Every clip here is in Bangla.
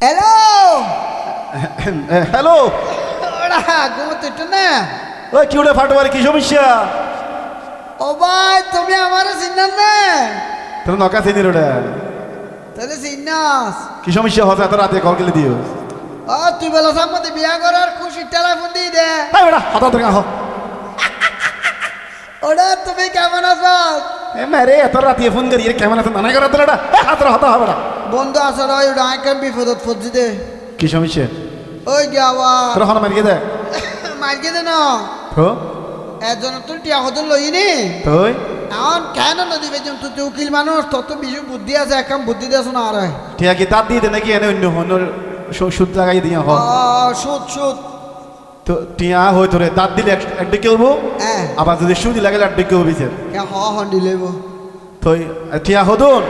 হ্যালো হ্যালো ওরা ঘুমোতে একটু না ওই কি ওটা ফাটোয়ার কি সমস্যা ও ভাই তুমি আমার চিন্নাস না তোর নকা চিনির ওটা তাহলে চিন্নাস কি সমস্যা এত রাতে কল গেলে দিও ও তুই বলো বিয়া করার খুশি টেলিফোন দিয়ে দে হঠাৎ তুমি কেমন আছো এ মেরে এত রাতে ফোন করি কেমন আছে নানাই করা তোর এটা হাত হতা হবে না বন্ধু আসো রয় ওটা আইকান বিপদত ফজি দে কি সমস্যা? ওই গাওয়া তোর হন মারিয়ে দে মার্কে দে না। তো এজন তোর টিয়া হদন লইনি? তুই এখন কেন নদী বেজন তুই তুই উকিল মানুষ তোর তো বিশু বুদ্ধি আছে একদম বুদ্ধি দেছ না আর ঠিক আছে তার দিয়ে দে নাকি এনে অন্য সু- সুদ লাগাই দিয়ে হ? সুদ সুদ। তো টিয়া হই তোরে দাঁত দিলে এক- এক দিকে হব হ্যাঁ। আবার যদি সুদি লাগালে এক দিকে হবি কে হ হন্ডি লইব। তুই টিয়া হদুন?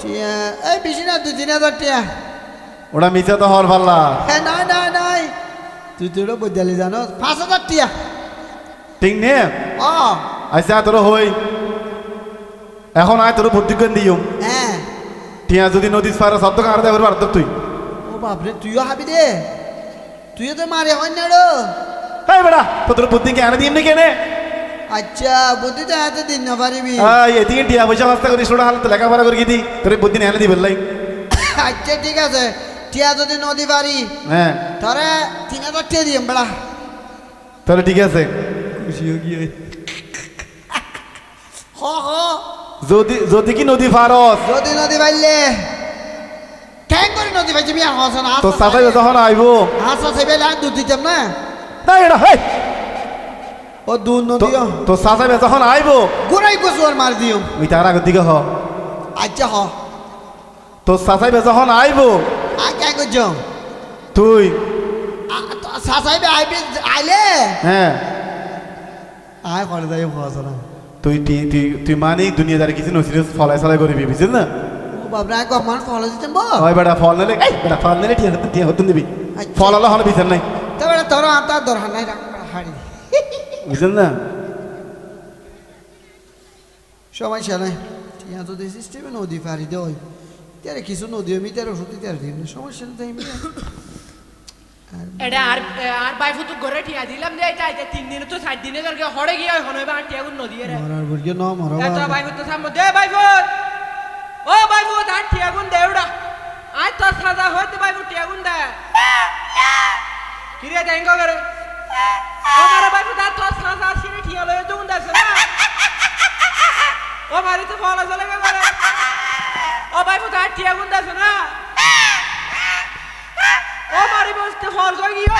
টিয়া। এই বেশি না দুই তিন হাজার টিয়া। ওটা মিছে তো হর পাল্লা। হ্যাঁ নাই নাই নাই। তুই তোর বুঝালি জানো পাঁচ হাজার টিয়া। ঠিক নে? ও আচ্ছা তোর হই। এখন আয় তোর ভর্তি করে দিও। হ্যাঁ টিয়া যদি নদী পারে শব্দ কার দেবে পারত তুই। ও বাপরে তুইও হাবি দে। তুইও তো মারে হয় না রে এই বেটা তো তোর বুদ্ধি কে আনে দিম নি কেনে? আচ্ছা বুদ্ধি তো এত দিন না পারিবি। আই এদিকে টিয়া পয়সা বাস্তা করি ছোট হালত লেখাপড়া করে গিয়ে তোর বুদ্ধি এনে দিবে লাই। আচ্ছা ঠিক আছে। টিয়া যদি নদী পারি হ্যাঁ। তারে তিন হাজার টিয়া দিম বেড়া। তাহলে ঠিক আছে। খুশি হয়ে গিয়ে। হ হ। যদি যদি কি নদী পারস। যদি নদী পাইলে কেন করে নদী পাইছি বিয়া হস না। তো সাথে যখন আইবো হাসা সেবে লাইন দুধ দিতাম না। তাই এটা হেই! ও দুধ নদীও তো সাথে যখন আইবো গোড়াই কচু আর মার দিও। তার আগের দিকে হ। আচ্ছা হ। তো সাসাই যখন আইবো কে করছ তুই। সাসাইবে আইবে আইলে হ্যাঁ আয় করে যাই না তুই তুই তুই মানে দুনিয়াদারি কিছু নছিস ফলাই ফলাই করবি বুঝছিস না? বাবরা কম মানুষ ফলো ওই বেটা ফল নিলে এই বেটা ফল নিলে ঠিক আছে ঠিক হতুন দিবি। আচ্ছা। ফল হলে হলে বিচার নাই। তবে তোর আতার দরকার নাই রাখ হাড়ি বুঝছেন না? সমস্যা নাই টিয়া যদি সিস্টেমে নদী পারি দেয় তারে কিছু নদী আমি তার ওষুধ তার দিন সমস্যা নেই তাই। এটা আর আর ঘরে ঠিয়া দিলাম যে এটা এটা তিন দিনে তো চার দিনে তোর হড়ে গিয়ে হন আর টিয়া গুণ নদী রে মরার বুড়িয়ে ন মরা এত বাই ফুটু সামনে দে বাই ফুট। ও বাই ফুট আর তোর সাজা হইতে ফুট টিয়া গুণ দে। কিরে দেঙ্গ করে? মারে বাই ফুট আর তোর সাজা সিনে ঠিয়া লয়ে দুন দাছে না ও মারি তো ফলা চলে করে ও বাই ফুট আর টিয়া গুণ দাছে না ও মারি বসতে ফল কই গিয়ে